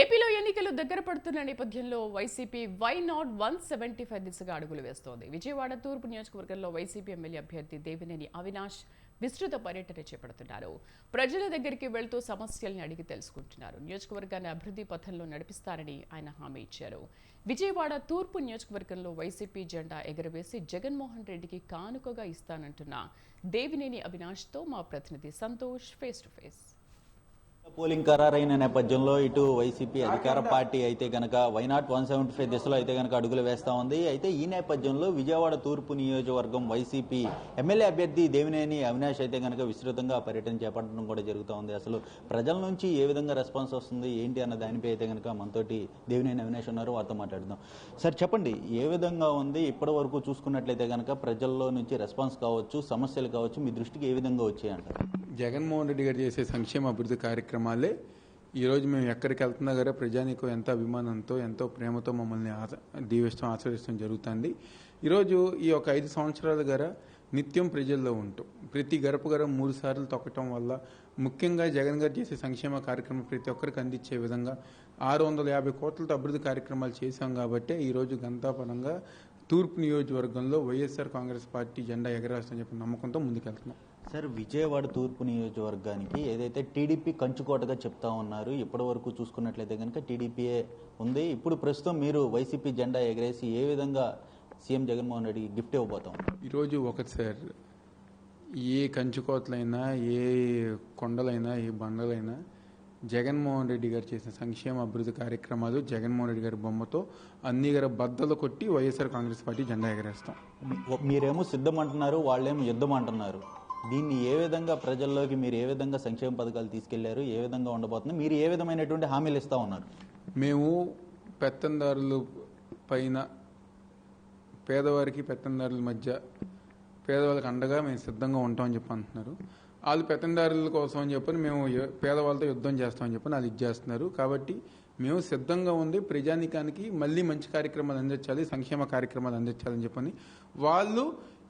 ఏపీలో ఎన్నికలు దగ్గర పడుతున్న నేపథ్యంలో YCP why not one seventy five దిశగా అడుగులు వేస్తోంది. విజయవాడ తూర్పు నియోజకవర్గంలో వైసీపీ ఎమ్మెల్యే అభ్యర్థి దేవినేని అవినాష్ విస్తృత పర్యటన చేపడుతున్నారు. ప్రజల దగ్గరికి వెళ్తూ సమస్యల్ని అడిగి తెలుసుకుంటున్నారు. నియోజకవర్గాన్ని అభివృద్ధి పథంలో నడిపిస్తారని ఆయన హామీ ఇచ్చారు. విజయవాడ తూర్పు నియోజకవర్గంలో వైసీపీ జెండా ఎగరవేసి జగన్మోహన్ రెడ్డికి కానుకగా ఇస్తానంటున్న దేవినేని అవినాష్తో మా ప్రతినిధి Santosh face to face polling ఖరారైన నేపథ్యంలో ఇటు వైసీపీ అధికార పార్టీ అయితే గనక వైనాట్ వన్ సెవెంటీ ఫైవ్ దిశలో అయితే గనక అడుగులు వేస్తా ఉంది. అయితే ఈ నేపథ్యంలో విజయవాడ తూర్పు నియోజకవర్గం వైసీపీ ఎమ్మెల్యే అభ్యర్థి దేవినేని అవినాష్ అయితే గనక విస్తృతంగా పర్యటన చేపట్టడం కూడా జరుగుతూ ఉంది. అసలు ప్రజల నుంచి ఏ విధంగా రెస్పాన్స్ వస్తుంది? ఏంటి అన్న దానిపై అయితే గనక మనతోటి దేవినేని అవినాష్ ఉన్నారు. వారితో మాట్లాడుదాం. సార్ చెప్పండి. ఏ విధంగా ఉంది? ఇప్పటి వరకు చూసుకున్నట్లయితే గనక ప్రజల్లో నుంచి రెస్పాన్స్ కావచ్చు సమస్యలు కావచ్చు మీ దృష్టికి ఏ విధంగా వచ్చాయంటారు జగన్మోహన్ రెడ్డి గారు చేసే సంక్షేమ అభివృద్ధి కార్యక్రమాలే ఈరోజు మేము ఎక్కడికి వెళ్తున్నా కూడా ప్రజానికి ఎంత అభిమానంతో ఎంతో ప్రేమతో మమ్మల్ని ఆచ- దీవిస్తాం ఆచరిస్తాం జరుగుతుంది. ఈరోజు ఈ యొక్క ఐదు సంవత్సరాల గారా నిత్యం ప్రజల్లో ఉంటాం ప్రతి గడప గడప మూడు సార్లు తొక్కటం వల్ల ముఖ్యంగా జగన్ గారు చేసే సంక్షేమ కార్యక్రమం ప్రతి ఒక్కరికి అందించే విధంగా ఆరు వందల యాభై కోట్లతో అభివృద్ధి కార్యక్రమాలు చేశాం కాబట్టి ఈరోజు గంతాపరంగా తూర్పు నియోజకవర్గంలో వైఎస్ఆర్ కాంగ్రెస్ పార్టీ జెండా ఎగరేస్తామని చెప్పి నమ్మకంతో ముందుకెళ్తున్నాం. సార్ విజయవాడ తూర్పు నియోజకవర్గానికి ఏదైతే టీడీపీ కంచుకోటగా చెప్తా ఉన్నారు ఇప్పటి వరకు చూసుకున్నట్లయితే కనుక టీడీపీయే ఉంది. ఇప్పుడు ప్రస్తుతం మీరు వైసీపీ జెండా ఎగరేసి ఏ విధంగా సీఎం జగన్మోహన్ రెడ్డికి గిఫ్ట్ ఇవ్వబోతాం? ఈరోజు ఒకటి సార్ ఏ కంచుకోతలైనా ఏ కొండలైనా ఏ బండలైనా జగన్మోహన్ రెడ్డి గారు చేసిన సంక్షేమ అభివృద్ధి కార్యక్రమాలు జగన్మోహన్ రెడ్డి గారి బొమ్మతో అన్ని గారి బద్దలు కొట్టి వైఎస్ఆర్ కాంగ్రెస్ పార్టీ జెండా ఎగరేస్తాం. మీరేమో సిద్ధం అంటున్నారు వాళ్ళేమో యుద్ధం అంటున్నారు దీన్ని ఏ విధంగా ప్రజల్లోకి మీరు ఏ విధంగా సంక్షేమ పథకాలు తీసుకెళ్ళారు ఏ విధంగా ఉండబోతుంది మీరు ఏ విధమైనటువంటి హామీలు ఇస్తా ఉన్నారు? మేము పెత్తందారులు పైన పేదవారికి పెత్తందారుల మధ్య పేదవాళ్ళకి అండగా మేము సిద్ధంగా ఉంటామని చెప్పి అంటున్నారు. వాళ్ళు పెత్తందారుల కోసం అని చెప్పని మేము యు- పేదవాళ్ళతో యుద్ధం చేస్తామని చెప్పని వాళ్ళు ఇది చేస్తున్నారు కాబట్టి మేము సిద్ధంగా ఉంది ప్రజానికానికి మళ్ళీ మంచి కార్యక్రమాలు అందించాలి సంక్షేమ కార్యక్రమాలు అందించాలని చెప్పని వాళ్ళు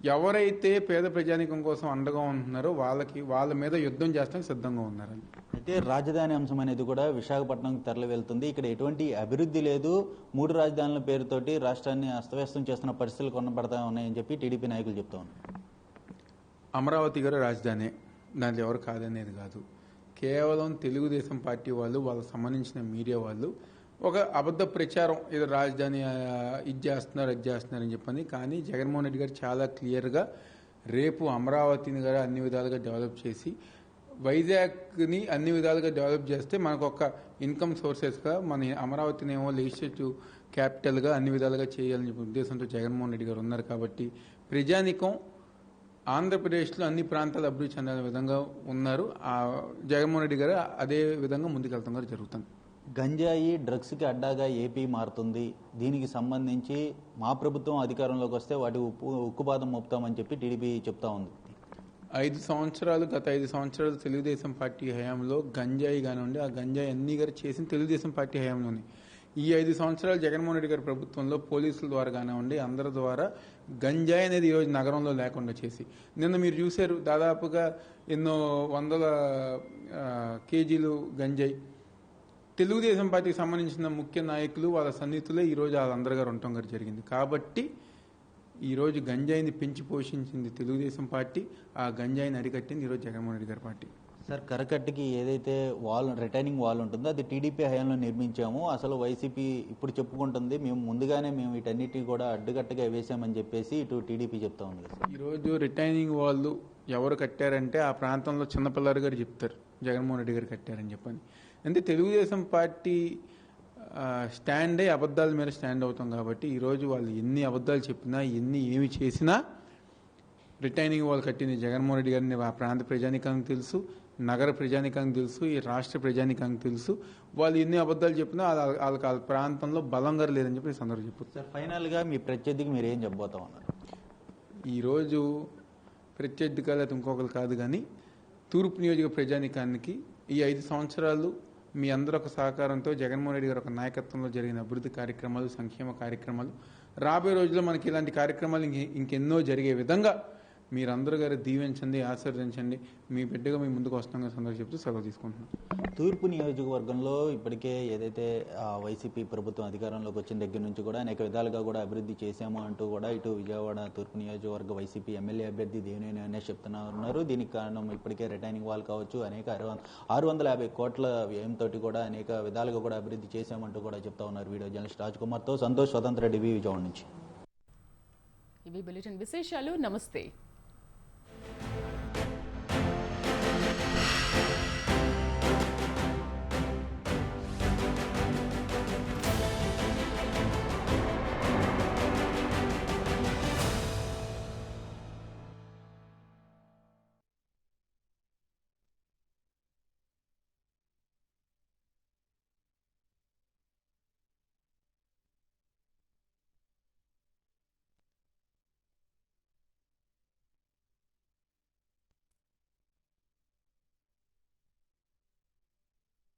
ఎవరైతే పేద ప్రజానికం కోసం అండగా ఉంటున్నారో వాళ్ళకి వాళ్ళ మీద యుద్ధం చేస్తానికి సిద్ధంగా ఉన్నారని అయితే రాజధాని అంశం అనేది కూడా విశాఖపట్నంకి తరలి వెళ్తుంది. ఇక్కడ ఎటువంటి అభివృద్ధి లేదు. మూడు రాజధానుల పేరుతోటి రాష్ట్రాన్ని అస్తవ్యస్తం చేస్తున్న పరిస్థితులు కొనబడతా ఉన్నాయని చెప్పి టీడీపీ నాయకులు చెప్తా ఉన్నారు. అమరావతి గారు రాజధాని. దాంట్లో ఎవరు కాదనేది కాదు. కేవలం తెలుగుదేశం పార్టీ వాళ్ళు వాళ్ళకి సంబంధించిన మీడియా వాళ్ళు ఒక అబద్ధ ప్రచారం ఏదో రాజధాని ఇది చేస్తున్నారు అది చేస్తున్నారని అని చెప్పని. కానీ జగన్మోహన్ రెడ్డి గారు చాలా క్లియర్గా రేపు అమరావతిని గారు అన్ని విధాలుగా డెవలప్ చేసి వైజాగ్ని అన్ని విధాలుగా డెవలప్ చేస్తే మనకు ఒక ఇన్కమ్ సోర్సెస్గా మన అమరావతిని ఏమో లెజిస్లేటివ్ క్యాపిటల్గా అన్ని విధాలుగా చేయాలని చెప్పి ఉద్దేశంతో జగన్మోహన్ రెడ్డి గారు ఉన్నారు కాబట్టి ప్రజానికం ఆంధ్రప్రదేశ్లో అన్ని ప్రాంతాలు అభివృద్ధి చెందే విధంగా ఉన్నారు. జగన్మోహన్ రెడ్డి గారు అదే విధంగా ముందుకెళ్తాం గారు జరుగుతుంది. గంజాయి డ్రగ్స్కి అడ్డాగా ఏపీ మారుతుంది. దీనికి సంబంధించి మా ప్రభుత్వం అధికారంలోకి వస్తే వాటి ఉప్పు ఉక్కుపాదం మోపుతామని చెప్పి టీడీపీ చెప్తా ఉంది. ఐదు సంవత్సరాలు గత ఐదు సంవత్సరాలు తెలుగుదేశం పార్టీ హయాంలో గంజాయి కానివ్వండి ఆ గంజాయి అన్ని గారు చేసిన తెలుగుదేశం పార్టీ హయాంలోనే. ఈ ఐదు సంవత్సరాలు జగన్మోహన్ రెడ్డి గారి ప్రభుత్వంలో పోలీసుల ద్వారా కానివ్వండి అందరి ద్వారా గంజాయి అనేది ఈరోజు నగరంలో లేకుండా చేసి. నిన్న మీరు చూశారు దాదాపుగా ఎన్నో వందల కేజీలు గంజాయి తెలుగుదేశం పార్టీకి సంబంధించిన ముఖ్య నాయకులు వాళ్ళ సన్నిహితులే ఈరోజు వాళ్ళందరి గారు ఉండటం గారు జరిగింది. కాబట్టి ఈరోజు గంజాయిని పెంచి పోషించింది తెలుగుదేశం పార్టీ ఆ గంజాయిని అరికట్టింది ఈరోజు జగన్మోహన్ రెడ్డి గారి పార్టీ. సార్ కరకట్టుకి ఏదైతే వాల్ రిటైనింగ్ వాల్ ఉంటుందో అది టీడీపీ హయాంలో నిర్మించాము. అసలు వైసీపీ ఇప్పుడు చెప్పుకుంటుంది మేము ముందుగానే మేము వీటన్నిటి కూడా అడ్డుకట్టగా వేసామని చెప్పేసి ఇటు టీడీపీ చెప్తా ఉంది. ఈరోజు రిటైనింగ్ వాళ్ళు ఎవరు కట్టారంటే ఆ ప్రాంతంలో చిన్నపిల్లలు గారు చెప్తారు జగన్మోహన్ రెడ్డి గారు కట్టారని చెప్పని. అంటే తెలుగుదేశం పార్టీ ఆ, స్టాండే అబద్ధాల మీద స్టాండ్ అవుతాం కాబట్టి ఈరోజు వాళ్ళు ఎన్ని అబద్ధాలు చెప్పినా ఎన్ని ఏమి చేసినా రిటైనింగ్ వాళ్ళు కట్టింది జగన్మోహన్ రెడ్డి గారిని ఆ ప్రాంత ప్రజానికానికి తెలుసు నగర ప్రజానికానికి తెలుసు ఈ రాష్ట్ర ప్రజానికానికి తెలుసు. వాళ్ళు ఎన్ని అబద్ధాలు చెప్పినా వాళ్ళ- వాళ్ళకి వాళ్ళ ప్రాంతంలో బలంగా లేదని చెప్పి సందర్భం సార్ ఫైనల్గా మీ ప్రత్యర్థికి మీరు ఏం చెప్పబోతా ఉన్నారు? ఈరోజు ప్రత్యర్థిగా లేకపోతే ఇంకొకరు కాదు కానీ తూర్పు నియోజక ప్రజానికానికి ఈ ఐదు సంవత్సరాలు మీ అందరూ ఒక సహకారంతో జగన్మోహన్ రెడ్డి గారి ఒక నాయకత్వంలో జరిగిన అభివృద్ధి కార్యక్రమాలు సంక్షేమ కార్యక్రమాలు. రాబోయే రోజుల్లో మనకి ఇలాంటి కార్యక్రమాలు ఇంకెన్నో జరిగే విధంగా మీరందరూ గారు దీవించండి ఆశీర్వదించండి మీ బిడ్డగా మీ ముందుకు వస్తాం సందర్భం చెప్తూ సెలవు తీసుకుంటున్నాం. తూర్పు నియోజకవర్గంలో ఇప్పటికే ఏదైతే వైసీపీ ప్రభుత్వం అధికారంలోకి వచ్చిన దగ్గర నుంచి కూడా అనేక విధాలుగా కూడా అభివృద్ధి చేశాము అంటూ కూడా ఇటు విజయవాడ తూర్పు నియోజకవర్గ వైసీపీ ఎమ్మెల్యే అభ్యర్థి దేవినేని అనే చెప్తున్నా ఉన్నారు దీనికి కారణం ఇప్పటికే రిటైనింగ్ వాల్ కావచ్చు అనేక ఆరు వందల యాభై కోట్ల వ్యయంతో కూడా అనేక విధాలుగా కూడా అభివృద్ధి చేశామంటూ కూడా చెప్తా ఉన్నారు వీడియో జర్నలిస్ట్ రాజ్ కుమార్తో సంతోష్ స్వతంత్ర డివి విజయవాడ నుంచి. ఇవి బులెటిన్ విశేషాలు. నమస్తే.